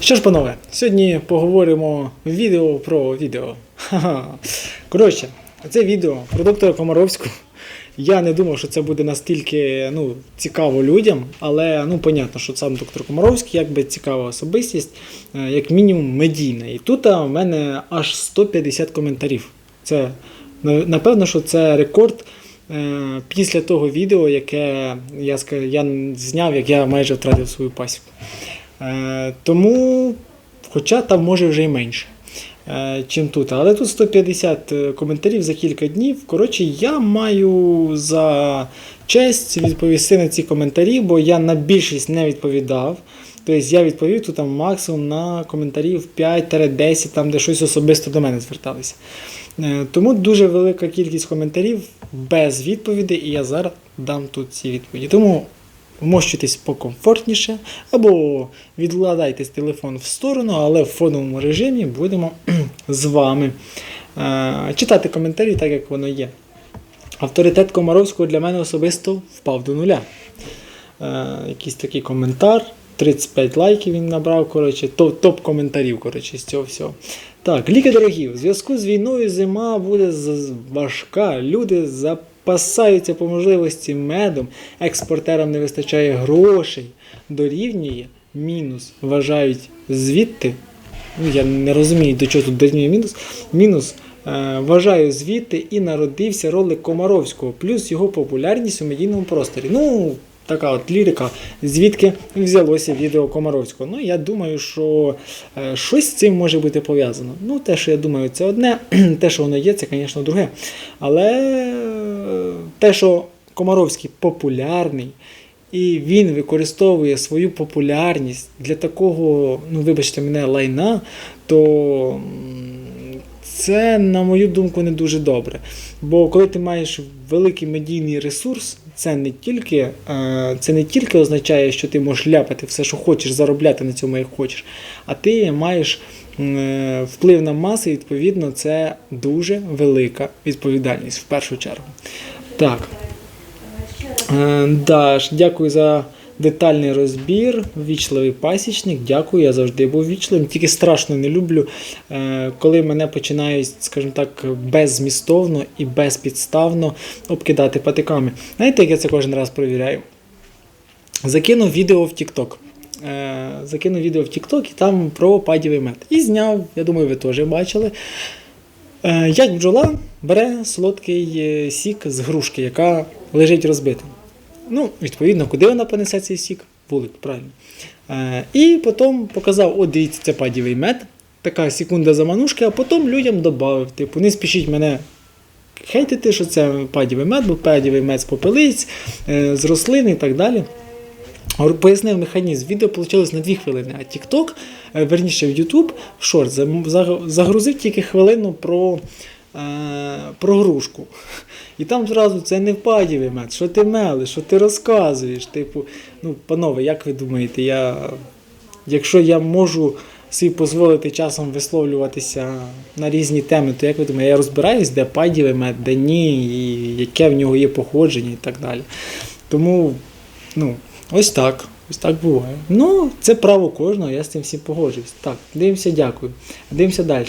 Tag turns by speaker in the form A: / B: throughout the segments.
A: Що ж, панове, сьогодні поговоримо відео про відео. Ха-ха. Коротше, це відео про доктора Комаровську. Я не думав, що це буде настільки ну, цікаво людям, але ну, понятно, що сам доктор Комаровський якби цікава особистість, е, як мінімум медійна. І тут в мене аж 150 коментарів. Це напевно, що це рекорд е, після того відео, яке я, я зняв, як я майже втратив свою пасіку. Е, тому, хоча там може вже й менше, е, чим тут. Але тут 150 коментарів за кілька днів. Коротше, я маю за честь відповісти на ці коментарі, бо я на більшість не відповідав. Тобто я відповів тут там максимум на коментарів 5-10, там де щось особисто до мене зверталися. Е, Тому дуже велика кількість коментарів без відповідей, і я зараз дам тут ці відповіді. Тому вмощуйтесь покомфортніше, або відкладайте телефон в сторону, але в фоновому режимі будемо з вами е, читати коментарі так, як воно є. Авторитет Комаровського для мене особисто впав до нуля. Е, якийсь такий коментар. 35 лайків він набрав, коротше, топ, топ коментарів коротше, з цього всього. Так, ліки дорогі. В зв'язку з війною зима буде важка. Люди запасаються по можливості медом, експортерам не вистачає грошей. Дорівнює мінус. Вважають звідти. Ну, я не розумію, до чого тут дорівнює мінус. Мінус. Е, вважаю звідти і народився ролик Комаровського, плюс його популярність у медійному просторі. Ну, така от лірика, звідки взялося відео Комаровського. Ну, я думаю, що е, щось з цим може бути пов'язано. Ну, те, що я думаю, це одне, те, що воно є, це, звісно, друге. Але е, те, що Комаровський популярний, і він використовує свою популярність для такого, ну вибачте мене, лайна, то це, на мою думку, не дуже добре. Бо коли ти маєш великий медійний ресурс, це не тільки, е, це не тільки означає, що ти можеш ляпати все, що хочеш, заробляти на цьому, як хочеш, а ти маєш е, вплив на маси, і, відповідно, це дуже велика відповідальність в першу чергу. Так. Е, Даш, дякую за детальний розбір. Вічливий пасічник. Дякую, я завжди був вічливим. Тільки страшно не люблю, е, коли мене починають, скажімо так, беззмістовно і безпідставно обкидати патиками. Знаєте, як я це кожен раз перевіряю? Закинув відео в TikTok. Е, Закинув відео в TikTok і там про падівий мед. І зняв, я думаю, ви теж бачили. Е, Як бджола бере солодкий сік з грушки, яка лежить розбита. Ну, відповідно, куди вона понесе цей сік? Вулик, правильно. Е, І потім показав, от дивіться, це падівий мед. Така секунда заманушки, а потім людям додав, типу, не спішіть мене хейтити, що це падівий мед, бо падівий мед з попелиць, е, з рослин і так далі. Пояснив механізм. Відео вийшло на 2 хвилини, а TikTok, е, верніше в YouTube, в шорт, загрузив тільки хвилину про, е, про грушку. І там зразу це не впадівий мед, що ти мелиш, що ти розказуєш. Типу, ну, панове, як ви думаєте, я, якщо я можу собі дозволити часом висловлюватися на різні теми, то як ви думаєте, я розбираюсь, де падівий мед, де ні, і яке в нього є походження і так далі. Тому, ну, ось так. Ось так буває. Ну, це право кожного, я з цим всім погоджуюсь. Так, дивимося, дякую. Дивимося далі.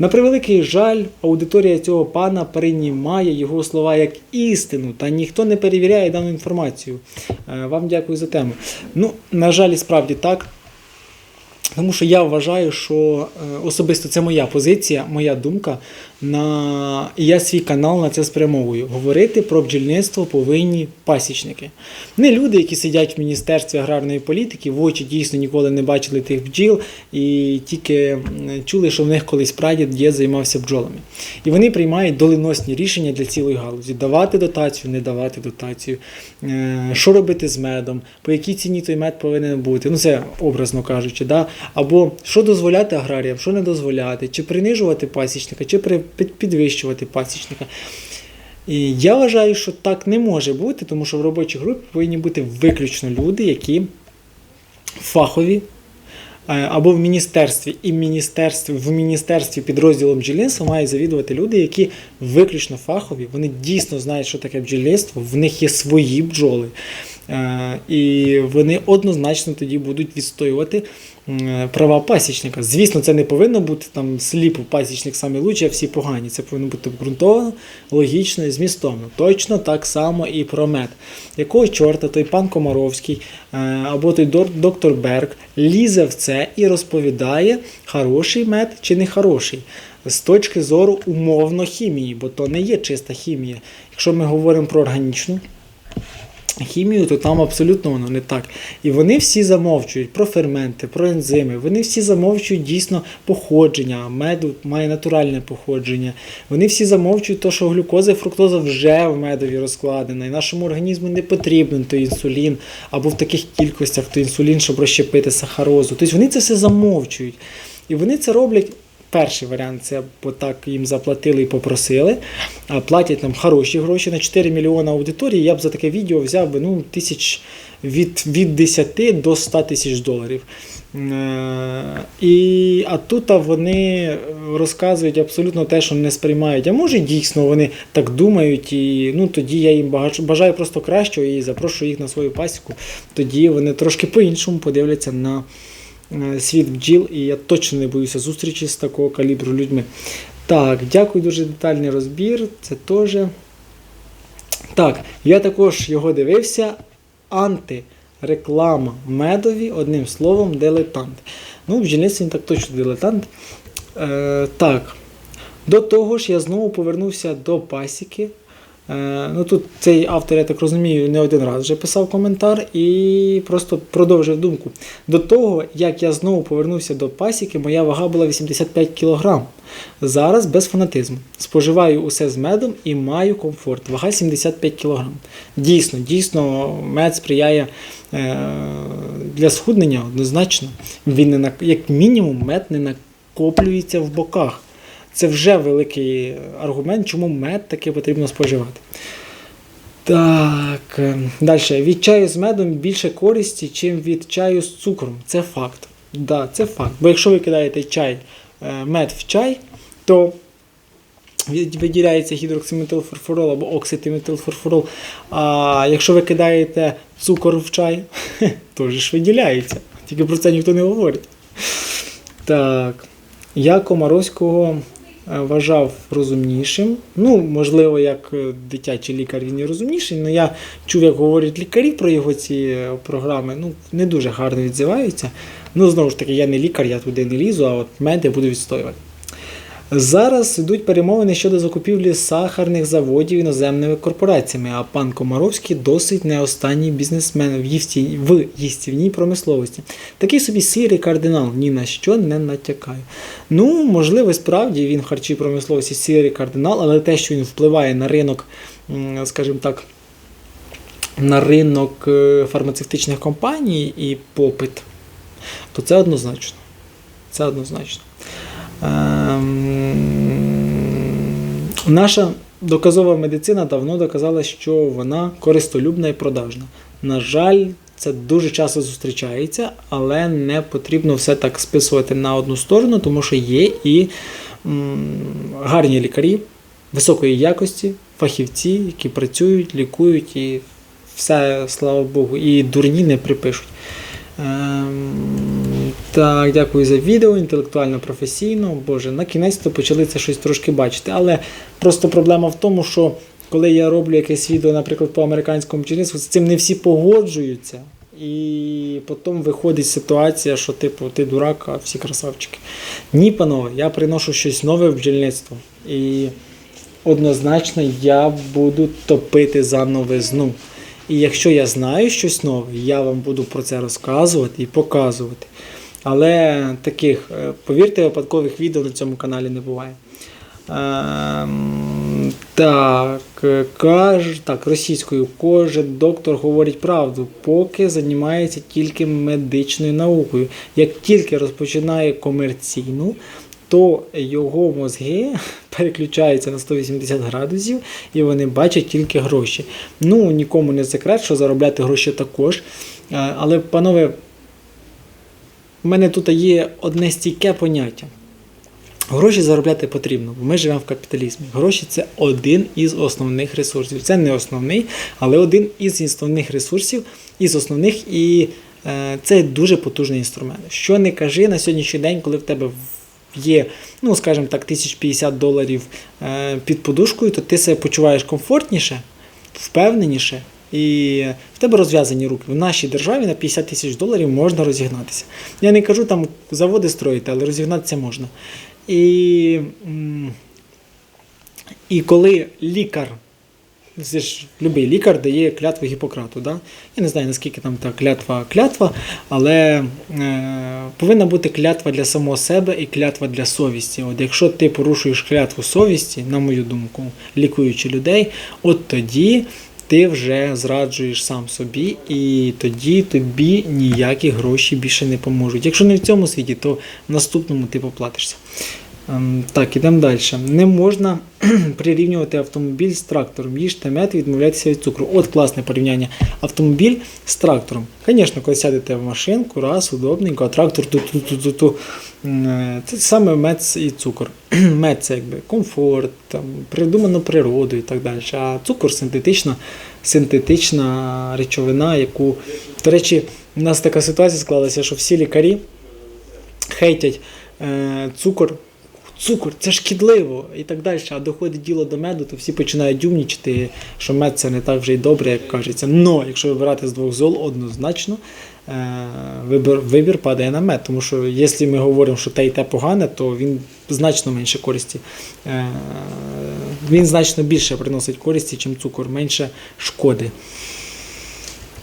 A: На превеликий жаль, аудиторія цього пана приймає його слова як істину, та ніхто не перевіряє дану інформацію. Е, Вам дякую за тему. Ну, на жаль, справді так. Тому що я вважаю, що е, особисто це моя позиція, моя думка. На... І я свій канал на це спрямовую. Говорити про бджільництво повинні пасічники. Не люди, які сидять в Міністерстві аграрної політики, в очі дійсно ніколи не бачили тих бджіл і тільки чули, що в них колись прадід дід займався бджолами. І вони приймають доленосні рішення для цілої галузі: давати дотацію, не давати дотацію, е, що робити з медом, по якій ціні той мед повинен бути. Ну це образно кажучи, да? або що дозволяти аграріям, що не дозволяти, чи принижувати пасічника, чи при- підвищувати пасічника. І я вважаю, що так не може бути, тому що в робочій групі повинні бути виключно люди, які фахові. е, Або в міністерстві, і міністерстві, в міністерстві підрозділом бджільництва мають завідувати люди, які виключно фахові, вони дійсно знають, що таке бджільництво, в них є свої бджоли. Е, І вони однозначно тоді будуть відстоювати права пасічника. Звісно, це не повинно бути там сліпо пасічник самі лучші, а всі погані. Це повинно бути обґрунтовано, логічно і змістовно. Точно так само і про мед. Якого чорта той пан Комаровський е, або той доктор Берг лізе в це і розповідає, хороший мед чи не хороший. З точки зору умовно хімії, бо то не є чиста хімія. Якщо ми говоримо про органічну, хімію, то там абсолютно воно не так. І вони всі замовчують про ферменти, про ензими. Вони всі замовчують дійсно походження. Меду має натуральне походження. Вони всі замовчують те, що глюкоза і фруктоза вже в медові розкладена. І нашому організму не потрібен той інсулін або в таких кількостях той інсулін, щоб розщепити сахарозу. Тобто вони це все замовчують. І вони це роблять. Перший варіант це бо так їм заплатили і попросили, а платять нам хороші гроші на 4 мільйони аудиторії. Я б за таке відео взяв би ну, тисяч від, від 10 до 100 тисяч доларів. Е, І, а тут вони розказують абсолютно те, що не сприймають. А може дійсно вони так думають, і ну, тоді я їм бажаю просто кращого і запрошую їх на свою пасіку. Тоді вони трошки по-іншому подивляться на світ бджіл, і я точно не боюся зустрічі з такого калібру людьми. Так, дякую дуже детальний розбір. Це теж. Так, я також його дивився. Антиреклама медові, одним словом, дилетант. Ну, в бджільництві він так точно дилетант. Е, так. До того ж, я знову повернувся до пасіки. Е, ну, тут цей автор, я так розумію, не один раз вже писав коментар і просто продовжив думку. До того, як я знову повернувся до пасіки, моя вага була 85 кг. Зараз без фанатизму. Споживаю усе з медом і маю комфорт. Вага 75 кг. Дійсно, дійсно, мед сприяє е, для схуднення однозначно. Він не на, як мінімум, мед не накоплюється в боках. Це вже великий аргумент, чому мед таки потрібно споживати. Так, далі. Від чаю з медом більше користі, чим від чаю з цукром. Це факт. Да, це факт. Бо якщо ви кидаєте чай, е, мед в чай, то виділяється гідроксиметилфорфорол або окситиметилфорфорол. А якщо ви кидаєте цукор в чай, то ж виділяється. Тільки про це ніхто не говорить. Так. Я Комаровського вважав розумнішим. Ну, можливо, як е, дитячий лікар він і розумніший, але я чув, як говорять лікарі про його ці е, програми. Ну, не дуже гарно відзиваються. Ну, знову ж таки, я не лікар, я туди не лізу, а от меди буду відстоювати. Зараз йдуть перемовини щодо закупівлі сахарних заводів іноземними корпораціями, а пан Комаровський досить не останній бізнесмен в, їсті... в їстівній промисловості. Такий собі сірий кардинал, ні на що не натякає. Ну, можливо, справді він в харчовій промисловості сірий кардинал, але те, що він впливає на ринок, скажімо так, на ринок е, фармацевтичних компаній і попит, то це однозначно. Це однозначно. Ем, Наша доказова медицина давно доказала, що вона користолюбна і продажна. На жаль, це дуже часто зустрічається, але не потрібно все так списувати на одну сторону, тому що є і гарні лікарі високої якості, фахівці, які працюють, лікують і все, слава Богу, і дурні не припишуть. Так, дякую за відео, інтелектуально професійно. Боже, на кінець-то почали це щось трошки бачити. Але просто проблема в тому, що коли я роблю якесь відео, наприклад, по американському бджільництву, з цим не всі погоджуються. І потім виходить ситуація, що типу ти дурак, а всі красавчики. Ні, панове, я приношу щось нове в бджільництво. І однозначно я буду топити за новизну. І якщо я знаю щось нове, я вам буду про це розказувати і показувати. Але таких, е, повірте, випадкових відео на цьому каналі не буває. Ем, так, е, каже, так, російською кожен доктор говорить правду, поки займається тільки медичною наукою. Як тільки розпочинає комерційну, то його мозги переключаються на 180 градусів і вони бачать тільки гроші. Ну, нікому не секрет, що заробляти гроші також. Е, Але, панове, в мене тут є одне стійке поняття. Гроші заробляти потрібно, бо ми живемо в капіталізмі. Гроші це один із основних ресурсів. Це не основний, але один із основних ресурсів, із основних, і е, це дуже потужний інструмент. Що не кажи на сьогоднішній день, коли в тебе є, ну скажімо так, 1050 доларів е, під подушкою, то ти себе почуваєш комфортніше, впевненіше. І в тебе розв'язані руки. В нашій державі на 50 тисяч доларів можна розігнатися. Я не кажу там заводи строїти, але розігнатися можна. І, і коли лікар, це ж любий лікар дає клятву Гіппократу, да? я не знаю, наскільки там та клятва клятва, але е, повинна бути клятва для самого себе і клятва для совісті. От якщо ти порушуєш клятву совісті, на мою думку, лікуючи людей, от тоді ти вже зраджуєш сам собі, і тоді тобі ніякі гроші більше не поможуть. Якщо не в цьому світі, то в наступному ти поплатишся. Ем, Так, ідемо далі. Не можна прирівнювати автомобіль з трактором. Їжте мед, відмовляйтеся від цукру. От класне порівняння. Автомобіль з трактором. Звісно, коли сядете в машинку, раз, удобненько, а трактор ту-ту-ту-ту-ту. Е, Це саме мед і цукор. Мед це якби комфорт, там, придумано природу і так далі. А цукор синтетична, синтетична речовина, яку. До речі, у нас така ситуація склалася, що всі лікарі хейтять е, цукор. Цукор, це шкідливо і так далі. А доходить діло до меду, то всі починають дюмнічити, що мед це не так вже й добре, як кажеться. Но якщо вибирати з двох зол, однозначно е, вибір, вибір падає на мед. Тому що якщо ми говоримо, що те і те погане, то він значно менше користі. Е, він значно більше приносить користі, ніж цукор, менше шкоди.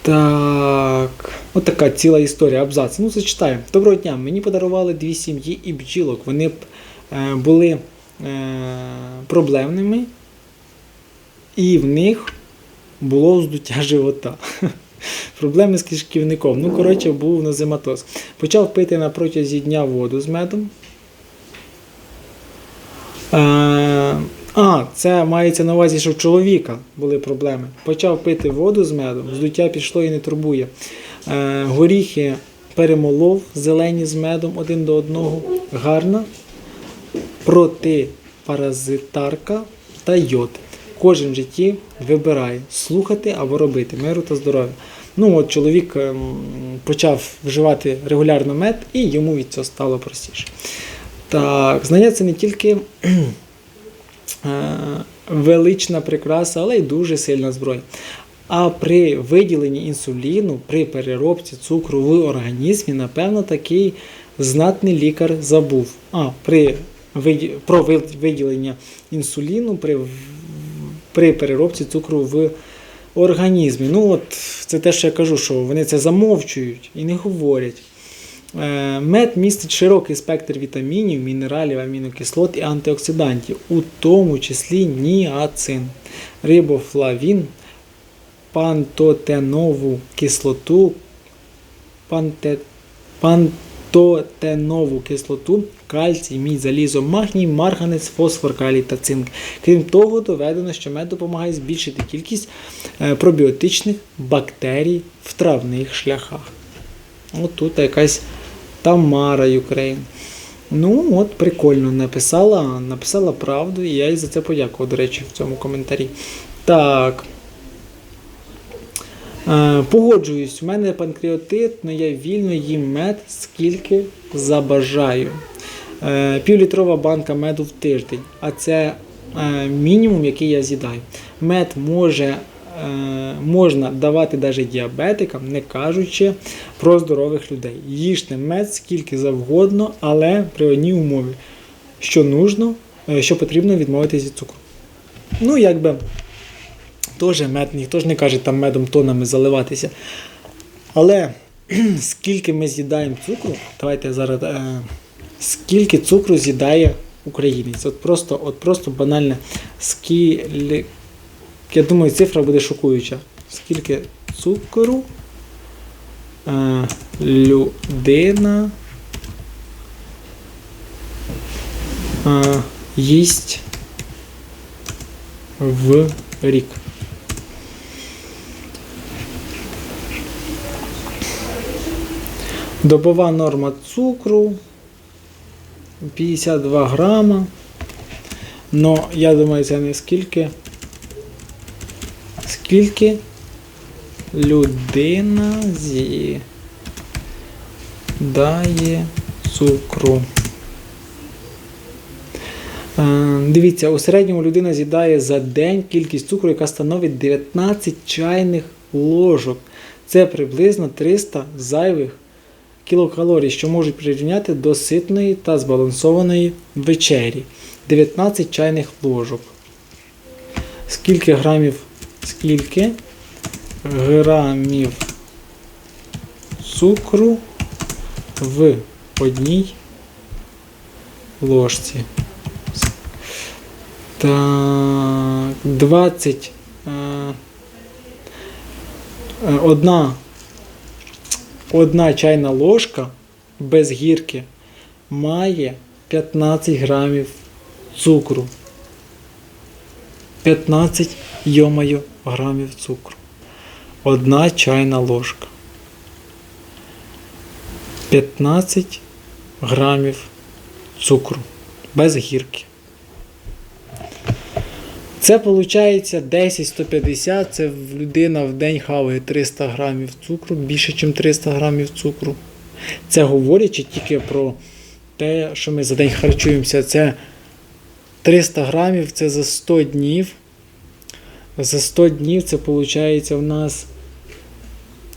A: Так, от така ціла історія, абзац. Ну, зачитаю. Доброго дня. Мені подарували дві сім'ї і бджілок. Вони б були е, проблемними, і в них було вздуття живота. Проблеми з кишківником. Ну, коротше, був нозематоз. Почав пити на протязі дня воду з медом. Е, а, це мається на увазі, що в чоловіка були проблеми. Почав пити воду з медом, здуття пішло і не турбує. Е, горіхи перемолов, зелені з медом один до одного. Гарна. Протипаразитарка та йод. Кожен в житті вибирає слухати або робити миру та здоров'я. Ну от чоловік ем, почав вживати регулярно мед, і йому від цього стало простіше. Так, знання це не тільки е, велична прикраса, але й дуже сильна зброя. А при виділенні інсуліну, при переробці цукру в організмі, напевно, такий знатний лікар забув. А, при про виділення інсуліну при, при переробці цукру в організмі. Ну, от це те, що я кажу, що вони це замовчують і не говорять. Е, Мед містить широкий спектр вітамінів, мінералів, амінокислот і антиоксидантів, у тому числі ніацин, рибофлавін, пантотенову кислоту, панте, пантотенову кислоту, кальцій, мідь, залізо, магній, марганець, фосфор, калій та цинк. Крім того, доведено, що мед допомагає збільшити кількість е, пробіотичних бактерій в травних шляхах. От тут якась Тамара Юкрейн. Ну, от прикольно написала, написала правду, і я їй за це подякував, до речі, в цьому коментарі. Так. Е, погоджуюсь, у мене панкреатит, але я вільно їм мед, скільки забажаю. Е, півлітрова банка меду в тиждень, а це е, мінімум, який я з'їдаю. Мед може, е, можна давати навіть діабетикам, не кажучи про здорових людей. Їжте мед скільки завгодно, але при одній умові, що нужно, що потрібно відмовитися від цукру. Ну, якби теж мед, ніхто ж не каже там медом тонами заливатися. Але скільки ми з'їдаємо цукру, давайте зараз. Е, скільки цукру з'їдає українець? От просто, от просто банальне. Скільки, я думаю, цифра буде шокуюча. Скільки цукру е, людина е, їсть в рік? Добова норма цукру 52 грама. Но я думаю, це не скільки. Скільки людина з'їдає цукру. Е, Дивіться, у середньому людина з'їдає за день кількість цукру, яка становить 19 чайних ложок. Це приблизно 300 зайвих кілокалорій, що можуть прирівняти до ситної та збалансованої вечері. 19 чайних ложок. Скільки грамів? Скільки грамів цукру в одній ложці? Так, 20. е, е, Одна, одна чайна ложка без гірки має 15 грамів цукру. 15 йомаю грамів цукру. Одна чайна ложка. 15 грамів цукру без гірки. Це виходить 10-150, це людина в день хаває 300 грамів цукру, більше, ніж 300 грамів цукру. Це говорячи тільки про те, що ми за день харчуємося. Це 300 грамів це за 100 днів. За 100 днів це виходить у нас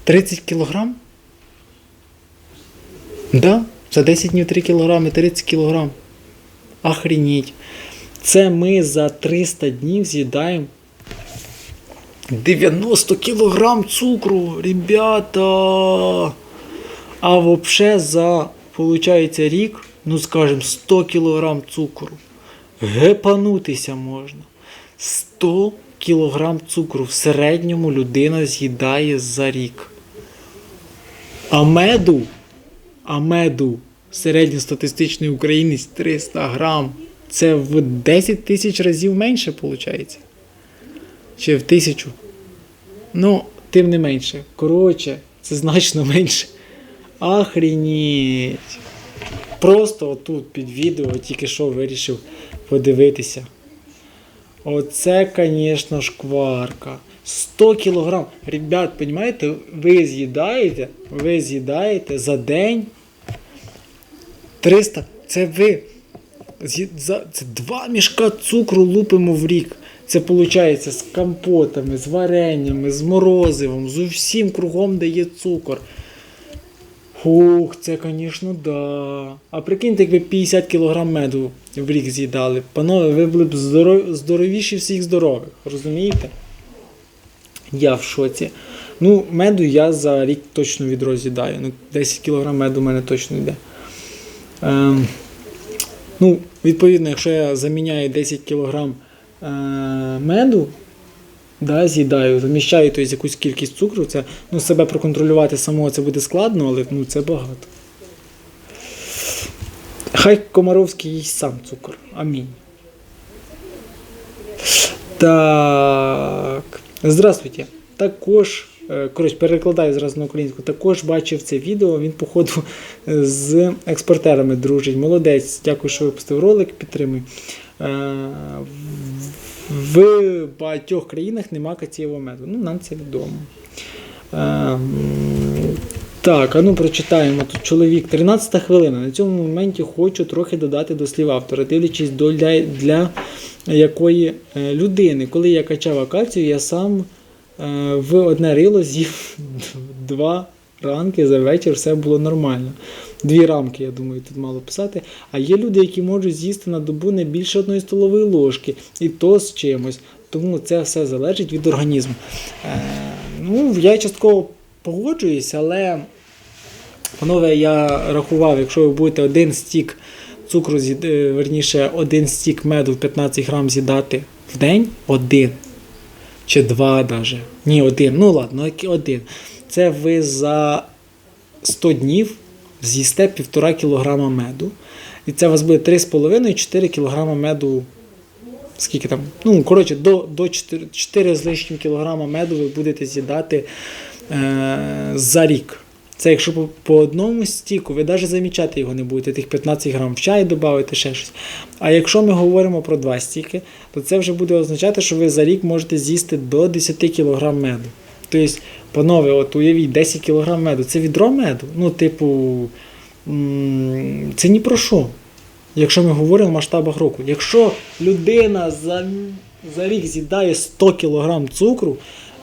A: 30 кілограм? Да, за 10 днів 3 кілограми, 30 кілограм. Охренеть. Це ми за 300 днів з'їдаємо 90 кілограм цукру, ребята. А взагалі за, виходить, рік, ну скажімо, 100 кілограм цукру. Гепанутися можна. 100 кілограм цукру в середньому людина з'їдає за рік. А меду, а меду середньостатистичний українець 300 грам. Це в 10 тисяч разів менше, виходить. Чи в тисячу. Ну, тим не менше. Коротше, це значно менше. Охренеть. Просто отут під відео тільки що вирішив подивитися. Оце, звісно, шкварка. 100 кілограм. Ребят, розумієте, ви з'їдаєте, ви з'їдаєте за день 300. Це ви. Це два мішка цукру лупимо в рік. Це виходить з компотами, з вареннями, з морозивом, з усім кругом, де є цукор. Хух, це, звісно, да. А прикиньте, якби 50 кг меду в рік з'їдали. Панове, ви були б здоров... здоровіші всіх здорових, розумієте? Я в шоці. Ну, меду я за рік точно відро з'їдаю. Ну, 10 кг меду в мене точно йде. Ем, ну, відповідно, якщо я заміняю 10 кг е, меду, да, з'їдаю, заміщаю тобто, якусь кількість цукру, це, ну, себе проконтролювати самого це буде складно, але ну, це багато. Хай Комаровський їсть сам цукор. Амінь. Так. Здравствуйте. Також, коротше, перекладаю зразу на українську. Також бачив це відео. Він, походу, з експортерами дружить. Молодець. Дякую, що випустив ролик. Підтримуй. Е, В багатьох країнах нема кацієвого меду. Ну, нам це відомо. Ем, Так, а ну прочитаємо. Тут чоловік, 13 хвилина. На цьому моменті хочу трохи додати до слів автора, дивлячись до для, якої е, людини. Коли я качав акацію, я сам е, в одне рило з'їв два ранки за вечір, все було нормально. Дві рамки, я думаю, тут мало писати. А є люди, які можуть з'їсти на добу не більше одної столової ложки, і то з чимось. Тому це все залежить від організму. Е, ну, я частково погоджуюсь, але, панове, я рахував, якщо ви будете один стік цукру, е, верніше, один стік меду в 15 грам з'їдати в день, один. Чи два навіть. Ні, один. Ну ладно, один. Це ви за 100 днів з'їсте 1,5 кг меду. І це у вас буде 3,5-4 кг меду. Скільки там? Ну, коротше, до, до 4, 4 з лишнім кілограма меду ви будете з'їдати е, за рік. Це якщо по, по одному стіку, ви навіть замічати його не будете, тих 15 грам в чай додати, ще щось. А якщо ми говоримо про два стіки, то це вже буде означати, що ви за рік можете з'їсти до 10 кг меду. Тобто, панове, от уявіть, 10 кг меду це відро меду. Ну, типу, це ні про що. Якщо ми говоримо в масштабах року. Якщо людина за, за рік з'їдає 100 кг цукру,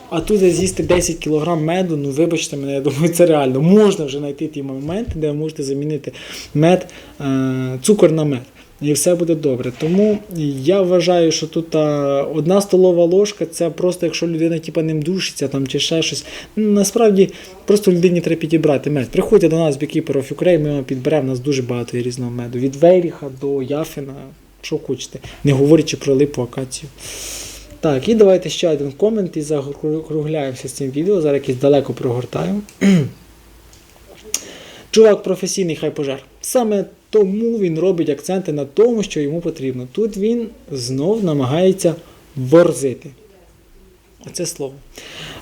A: а тут з'їсти 10 кг меду, ну вибачте мене, я думаю, це реально. Можна вже знайти ті моменти, де ви можете замінити мед, е, цукор на мед. І все буде добре. Тому я вважаю, що тут а, одна столова ложка це просто якщо людина типа, ним душиться там, чи ще щось. Насправді просто людині треба підібрати мед. Приходьте до нас Beekeeper of Ukraine, ми вам підберемо, у нас дуже багато різного меду. Від Вейріха до Яфіна, що хочете, не говорячи про липу акацію. Так, і давайте ще один комент і закругляємося з цим відео. Зараз якось далеко прогортаю. Чувак професійний хай пожар. Саме тому він робить акценти на тому, що йому потрібно. Тут він знов намагається ворзити. Оце слово.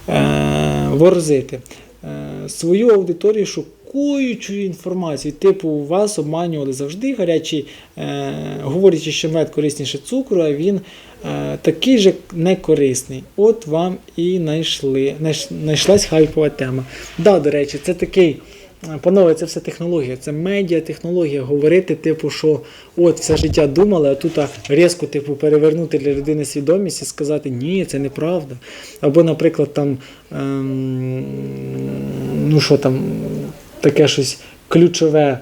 A: Е, ворзити. Е, свою аудиторію шокуючу інформацію. Типу, вас обманювали завжди гарячі, е, говорячи, що мед корисніше цукру, а він такий же некорисний. От вам і знайшли, знайш- знайшлась хайпова тема. Да, до речі, це такий. Панове, це все технологія, це медіа технологія. Говорити, типу, що от все життя думали, а тут різко типу, перевернути для людини свідомість і сказати, ні, це неправда. Або, наприклад, там, ем, ну що там, таке щось ключове.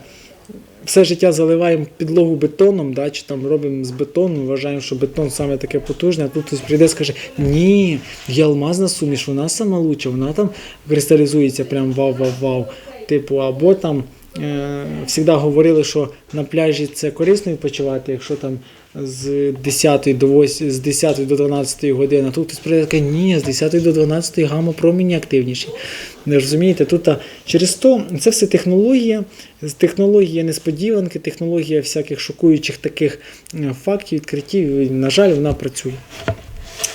A: Все життя заливаємо підлогу бетоном, да, чи там робимо з бетону, вважаємо, що бетон саме таке потужне, а тут хтось прийде і скаже, ні, є алмазна суміш, вона сама лучша, вона там кристалізується прям вау-вау-вау. Типу, або там е, завжди говорили, що на пляжі це корисно відпочивати, якщо там з 10 до 8, з 10 до 12 години, тут хтось прийде ні, з 10 до 12 гамма промені активніші. Не розумієте, тут через то це все технологія, технологія несподіванки, технологія всяких шокуючих таких е, фактів, відкриттів. На жаль, вона працює.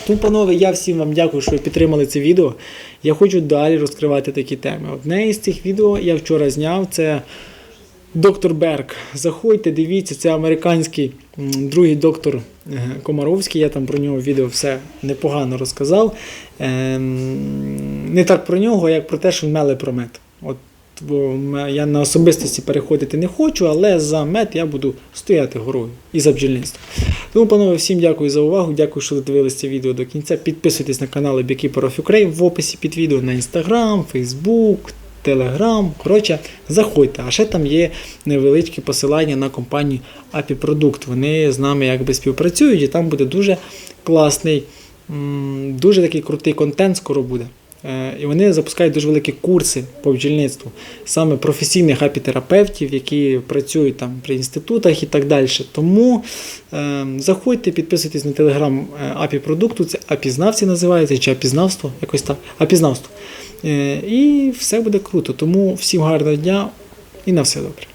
A: Тому, панове, я всім вам дякую, що ви підтримали це відео. Я хочу далі розкривати такі теми. Одне із цих відео я вчора зняв. Це доктор Берг. Заходьте, дивіться, це американський другий доктор е, Комаровський. Я там про нього відео все непогано розказав. Ем, Не так про нього, як про те, що він про мед. От, бо я на особистості переходити не хочу, але за мед я буду стояти горою і за бджільництво. Тому, панове, всім дякую за увагу. Дякую, що додивилися це відео до кінця. Підписуйтесь на канали Beekeeper of в описі під відео на Instagram, Facebook, Telegram. Коротше, заходьте. А ще там є невеличкі посилання на компанію API Product. Вони з нами якби співпрацюють, і там буде дуже класний, дуже такий крутий контент скоро буде. Е, І вони запускають дуже великі курси по бджільництву, саме професійних апітерапевтів, які працюють там при інститутах і так далі. Тому е, заходьте, підписуйтесь на телеграм апі продукту, це апізнавці називається, чи апізнавство, якось так. Апізнавство. Е, і все буде круто. Тому всім гарного дня і на все добре.